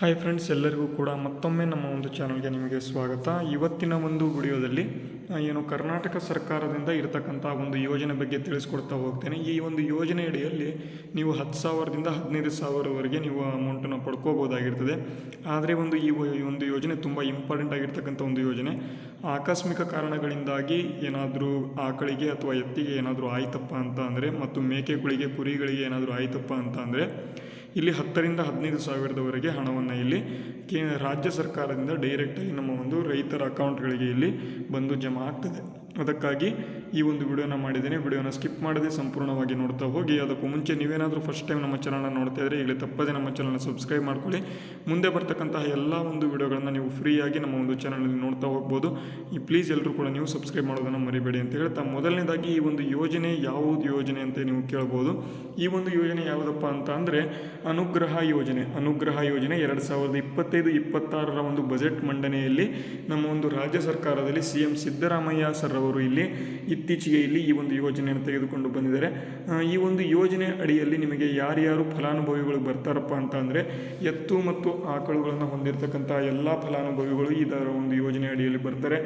Hi friends ಎಲ್ಲರಿಗೂ ಕೂಡ ಮತ್ತೊಮ್ಮೆ ನಮ್ಮ ಒಂದು ಚಾನಲ್ಗೆ ನಿಮಗೆ ಸ್ವಾಗತ. ಇವತ್ತಿನ ಒಂದು ವಿಡಿಯೋದಲ್ಲಿ ಏನು ಕರ್ನಾಟಕ ಸರ್ಕಾರದಿಂದ ಇರತಕ್ಕಂಥ ಒಂದು ಯೋಜನೆ ಬಗ್ಗೆ ತಿಳಿಸ್ಕೊಡ್ತಾ ಹೋಗ್ತೇನೆ. ಈ ಒಂದು ಯೋಜನೆ ಅಡಿಯಲ್ಲಿ ನೀವು ಹತ್ತು ಸಾವಿರದಿಂದ ಹದಿನೈದು ಸಾವಿರವರೆಗೆ ನೀವು ಅಮೌಂಟನ್ನು ಪಡ್ಕೋಬೋದಾಗಿರ್ತದೆ ಆದರೆ ಒಂದು ಈ ಒಂದು ಯೋಜನೆ ತುಂಬ ಇಂಪಾರ್ಟೆಂಟ್ ಆಗಿರ್ತಕ್ಕಂಥ ಒಂದು ಯೋಜನೆ. ಆಕಸ್ಮಿಕ ಕಾರಣಗಳಿಂದಾಗಿ ಏನಾದರೂ ಆಕಳಿಗೆ ಅಥವಾ ಎತ್ತಿಗೆ ಏನಾದರೂ ಆಯ್ತಪ್ಪ ಅಂತ ಅಂದರೆ, ಮತ್ತು ಮೇಕೆಗಳಿಗೆ ಕುರಿಗಳಿಗೆ ಏನಾದರೂ ಆಯ್ತಪ್ಪ ಅಂತ ಅಂದರೆ ಇಲ್ಲಿ ಹತ್ತರಿಂದ ಹದಿನೈದು ಸಾವಿರದವರೆಗೆ ಹಣವನ್ನು ಇಲ್ಲಿ ಕೇ, ರಾಜ್ಯ ಸರ್ಕಾರದಿಂದ ಡೈರೆಕ್ಟಾಗಿ ನಮ್ಮ ಒಂದು ರೈತರ ಅಕೌಂಟ್ಗಳಿಗೆ ಇಲ್ಲಿ ಬಂದು ಜಮಾ ಆಗ್ತದೆ. ಅದಕ್ಕಾಗಿ ಈ ಒಂದು ವಿಡಿಯೋನ ಮಾಡಿದ್ದೀನಿ. ವಿಡಿಯೋನ ಸ್ಕಿಪ್ ಮಾಡದೆ ಸಂಪೂರ್ಣವಾಗಿ ನೋಡ್ತಾ ಹೋಗಿ. ಅದಕ್ಕೂ ಮುಂಚೆ ನೀವೇನಾದರೂ ಫಸ್ಟ್ ಟೈಮ್ ನಮ್ಮ ಚಾನಲ್ನ ನೋಡ್ತಾ ಇದ್ದರೆ ಈಗಲೇ ತಪ್ಪದೆ ನಮ್ಮ ಚಾನಲ್ನ ಸಬ್ಸ್ಕ್ರೈಬ್ ಮಾಡ್ಕೊಳ್ಳಿ. ಮುಂದೆ ಬರ್ತಕ್ಕಂತಹ ಎಲ್ಲ ಒಂದು ವಿಡಿಯೋಗಳನ್ನು ನೀವು ಫ್ರೀಯಾಗಿ ನಮ್ಮ ಒಂದು ಚಾನಲಲ್ಲಿ ನೋಡ್ತಾ ಹೋಗ್ಬೋದು. ಈ ಪ್ಲೀಸ್ ಎಲ್ಲರೂ ಕೂಡ ನೀವು ಸಬ್ಸ್ಕ್ರೈಬ್ ಮಾಡೋದನ್ನು ಮರಿಬೇಡಿ ಅಂತ ಹೇಳ್ತಾ ಮೊದಲನೇದಾಗಿ ಈ ಒಂದು ಯೋಜನೆ ಯಾವುದು ಯೋಜನೆ ಅಂತ ನೀವು ಕೇಳ್ಬೋದು. ಈ ಒಂದು ಯೋಜನೆ ಯಾವುದಪ್ಪ ಅಂತ ಅಂದರೆ ಅನುಗ್ರಹ ಯೋಜನೆ. ಅನುಗ್ರಹ ಯೋಜನೆ ಎರಡು ಸಾವಿರದ ಇಪ್ಪತ್ತೈದು, ಇಪ್ಪತ್ತಾರರ ಒಂದು ಬಜೆಟ್ ಮಂಡನೆಯಲ್ಲಿ ನಮ್ಮ ಒಂದು ರಾಜ್ಯ ಸರ್ಕಾರದಲ್ಲಿ ಸಿ ಎಂ ಸಿದ್ದರಾಮಯ್ಯ ಸರ್ ಅವರು ಇಲ್ಲಿ ಇತ್ತೀಚೆಗೆ ಇಲ್ಲಿ ಈ ಒಂದು ಯೋಜನೆಯನ್ನು ತೆಗೆದುಕೊಂಡು ಬಂದಿದ್ದಾರೆ. ಈ ಒಂದು ಯೋಜನೆ ಅಡಿಯಲ್ಲಿ ನಿಮಗೆ ಯಾರ್ಯಾರು ಫಲಾನುಭವಿಗಳು ಬರ್ತಾರಪ್ಪ ಅಂತ ಅಂದರೆ ಎತ್ತು ಮತ್ತು ಆಕಳುಗಳನ್ನು ಹೊಂದಿರತಕ್ಕಂಥ ಎಲ್ಲ ಫಲಾನುಭವಿಗಳು ಇದರ ಒಂದು ಯೋಜನೆ ಅಡಿಯಲ್ಲಿ ಬರ್ತಾರೆ.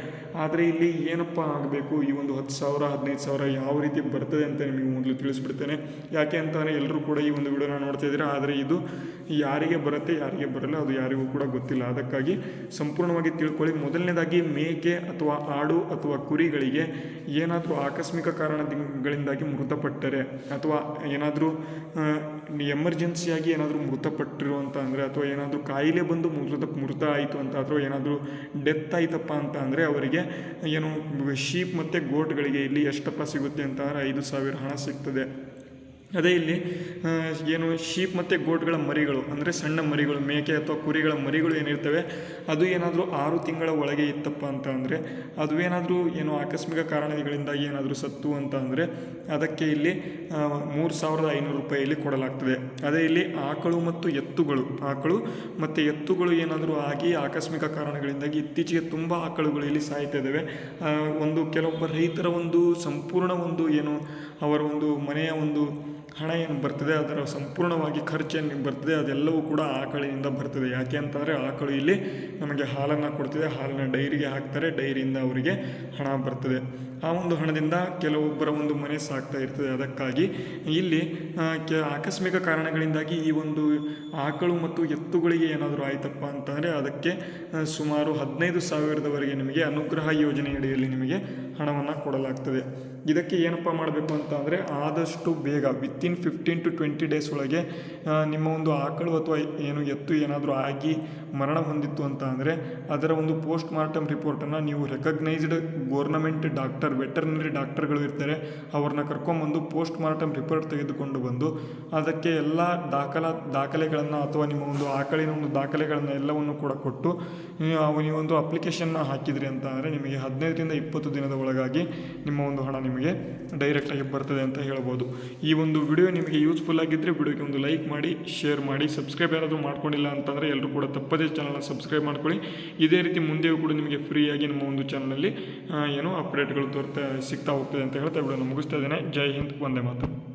ಆದರೆ ಇಲ್ಲಿ ಏನಪ್ಪ ಆಗಬೇಕು? ಈ ಒಂದು ಹತ್ತು ಸಾವಿರ, ಹದಿನೈದು ಸಾವಿರ ಯಾವ ರೀತಿ ಬರ್ತದೆ ಅಂತ ನಿಮಗೆ ಮೊದಲು ತಿಳಿಸ್ಬಿಡ್ತೇನೆ. ಯಾಕೆ ಅಂತಂದರೆ ಎಲ್ಲರೂ ಕೂಡ ಈ ಒಂದು ವಿಡಿಯೋನ ನೋಡ್ತಾ ಇದ್ದೀರಾ? ಆದರೆ ಇದು ಯಾರಿಗೆ ಬರುತ್ತೆ, ಯಾರಿಗೆ ಬರಲ್ಲ, ಅದು ಯಾರಿಗೂ ಕೂಡ ಗೊತ್ತಿಲ್ಲ. ಅದಕ್ಕಾಗಿ ಸಂಪೂರ್ಣವಾಗಿ ತಿಳ್ಕೊಳ್ಳಿ. ಮೊದಲನೇದಾಗಿ ಮೇಕೆ ಅಥವಾ ಆಡು ಅಥವಾ ಕುರಿಗಳಿಗೆ ಏನಾದರೂ ಆಕಸ್ಮಿಕ ಕಾರಣಗಳಿಂದಾಗಿ ಮೃತಪಟ್ಟರೆ ಅಥವಾ ಏನಾದರೂ ಎಮರ್ಜೆನ್ಸಿಯಾಗಿ ಏನಾದರೂ ಮೃತಪಟ್ಟಿರುವಂತ ಅಂದರೆ ಅಥವಾ ಏನಾದರೂ ಕಾಯಿಲೆ ಬಂದು ಮೃತ ಮೃತ ಆಯಿತು ಅಂತ ಅಥವಾ ಏನಾದರೂ ಡೆತ್ ಆಯ್ತಪ್ಪ ಅಂತ ಅಂದರೆ ಅವರಿಗೆ ಏನು ಶೀಪ್ ಮತ್ತು ಗೋಟ್ಗಳಿಗೆ ಇಲ್ಲಿ ಎಷ್ಟಪ್ಪ ಸಿಗುತ್ತೆ ಅಂತ ಅಂದರೆ ಐದು ಸಾವಿರ ಹಣ ಸಿಗ್ತದೆ. ಅದೇ ಇಲ್ಲಿ ಏನು ಶೀಪ್ ಮತ್ತು ಗೋಟ್ಗಳ ಮರಿಗಳು, ಅಂದರೆ ಸಣ್ಣ ಮರಿಗಳು, ಮೇಕೆ ಅಥವಾ ಕುರಿಗಳ ಮರಿಗಳು ಏನಿರ್ತವೆ, ಅದು ಏನಾದರೂ ಆರು ತಿಂಗಳ ಒಳಗೆ ಇತ್ತಪ್ಪ ಅಂತ ಅಂದರೆ, ಅದು ಏನಾದರೂ ಏನು ಆಕಸ್ಮಿಕ ಕಾರಣಗಳಿಂದಾಗಿ ಏನಾದರೂ ಸತ್ತು ಅಂತ ಅಂದರೆ, ಅದಕ್ಕೆ ಇಲ್ಲಿ ಮೂರು ಸಾವಿರದ ಐನೂರು ರೂಪಾಯಿಯಲ್ಲಿ ಕೊಡಲಾಗ್ತದೆ. ಅದೇ ಇಲ್ಲಿ ಆಕಳು ಮತ್ತು ಎತ್ತುಗಳು, ಆಕಳು ಮತ್ತು ಎತ್ತುಗಳು ಏನಾದರೂ ಆಗಿ ಆಕಸ್ಮಿಕ ಕಾರಣಗಳಿಂದಾಗಿ ಇತ್ತೀಚೆಗೆ ತುಂಬ ಆಕಳುಗಳು ಇಲ್ಲಿ ಸಾಯ್ತಾ ಇದ್ದಾವೆ. ಒಂದು ಕೆಲವೊಬ್ಬ ರೈತರ ಒಂದು ಸಂಪೂರ್ಣ ಒಂದು ಏನು, ಅವರ ಒಂದು ಮನೆಯ ಒಂದು ಹಣ ಏನು ಬರ್ತದೆ, ಅದರ ಸಂಪೂರ್ಣವಾಗಿ ಖರ್ಚು ಏನು ಬರ್ತದೆ, ಅದೆಲ್ಲವೂ ಕೂಡ ಆಕಳಿನಿಂದ ಬರ್ತದೆ. ಯಾಕೆ ಅಂತಂದರೆ ಆಕಳು ಇಲ್ಲಿ ನಮಗೆ ಹಾಲನ್ನು ಕೊಡ್ತಿದೆ, ಹಾಲನ್ನು ಡೈರಿಗೆ ಹಾಕ್ತಾರೆ, ಡೈರಿಯಿಂದ ಅವರಿಗೆ ಹಣ ಬರ್ತದೆ. ಆ ಒಂದು ಹಣದಿಂದ ಕೆಲವೊಬ್ಬರ ಒಂದು ಮನೆ ಸಾಕ್ತಾ ಇರ್ತದೆ. ಅದಕ್ಕಾಗಿ ಇಲ್ಲಿ ಕೆ, ಆಕಸ್ಮಿಕ ಕಾರಣಗಳಿಂದಾಗಿ ಈ ಒಂದು ಆಕಳು ಮತ್ತು ಎತ್ತುಗಳಿಗೆ ಏನಾದರೂ ಆಯ್ತಪ್ಪ ಅಂತಂದರೆ ಅದಕ್ಕೆ ಸುಮಾರು ಹದಿನೈದು ಸಾವಿರದವರೆಗೆ ನಿಮಗೆ ಅನುಗ್ರಹ ಯೋಜನೆಯಡಿಯಲ್ಲಿ ನಿಮಗೆ ಹಣವನ್ನು ಕೊಡಲಾಗ್ತದೆ. ಇದಕ್ಕೆ ಏನಪ್ಪ ಮಾಡಬೇಕು ಅಂತ ಅಂದರೆ ಆದಷ್ಟು ಬೇಗ within fifteen to twenty days ಒಳಗೆ ನಿಮ್ಮ ಒಂದು ಆಕಳು ಅಥವಾ ಏನು ಎತ್ತು ಏನಾದರೂ ಆಗಿ ಮರಣ ಹೊಂದಿತ್ತು ಅಂತ ಅಂದರೆ ಅದರ ಒಂದು ಪೋಸ್ಟ್ ಮಾರ್ಟಮ್ ರಿಪೋರ್ಟನ್ನು ನೀವು ರೆಕಗ್ನೈಸ್ಡ್ ಗೋರ್ನಮೆಂಟ್ ಡಾಕ್ಟರ್ ವೆಟರ್ನರಿ ಡಾಕ್ಟರ್ಗಳು ಇರ್ತಾರೆ. ಅವ್ರನ್ನ ಕರ್ಕೊಂಬಂದು ಪೋಸ್ಟ್ ಮಾರ್ಟಮ್ ರಿಪೋರ್ಟ್ ತೆಗೆದುಕೊಂಡು ಬಂದು ಅದಕ್ಕೆ ಎಲ್ಲ ದಾಖಲಾ, ದಾಖಲೆಗಳನ್ನು ಅಥವಾ ನಿಮ್ಮ ಒಂದು ಆಕಳಿನ ಒಂದು ದಾಖಲೆಗಳನ್ನು ಎಲ್ಲವನ್ನು ಕೂಡ ಕೊಟ್ಟು ನೀವು ನೀವೊಂದು ಅಪ್ಲಿಕೇಶನ್ನ ಹಾಕಿದ್ರಿ ಅಂತ ಅಂದರೆ ನಿಮಗೆ ಹದಿನೈದರಿಂದ ಇಪ್ಪತ್ತು ದಿನದ ಒಳಗಾಗಿ ನಿಮ್ಮ ಒಂದು ಹಣ ನಿಮಗೆ ಡೈರೆಕ್ಟಾಗಿ ಬರ್ತದೆ ಅಂತ ಹೇಳ್ಬೋದು. ಈ ಒಂದು ವಿಡಿಯೋ ನಿಮಗೆ ಯೂಸ್ಫುಲ್ ಆಗಿದ್ದರೆ ವಿಡಿಯೋಗೆ ಒಂದು ಲೈಕ್ ಮಾಡಿ ಶೇರ್ ಮಾಡಿ ಸಬ್ಸ್ಕ್ರೈಬ್ ಯಾರಾದರೂ ಮಾಡ್ಕೊಂಡಿಲ್ಲ ಅಂತಂದರೆ ಎಲ್ಲರೂ ಕೂಡ ತಪ್ಪದೇ ಚಾನಲ್ನ ಸಬ್ಸ್ಕ್ರೈಬ್ ಮಾಡ್ಕೊಳ್ಳಿ. ಇದೇ ರೀತಿ ಮುಂದೆಯೂ ಕೂಡ ನಿಮಗೆ ಫ್ರೀಯಾಗಿ ನಮ್ಮ ಒಂದು ಚಾನಲಲ್ಲಿ ಏನು ಅಪ್ಡೇಟ್ಗಳು ತೋರ್ತಾ ಸಿಗ್ತಾ ಹೋಗ್ತದೆ ಅಂತ ಹೇಳ್ತಾ ವಿಡಿಯೋನ ಮುಗಿಸ್ತಾ ಇದ್ದೇನೆ. ಜೈ ಹಿಂದ್ ಒಂದೇ ಮಾತು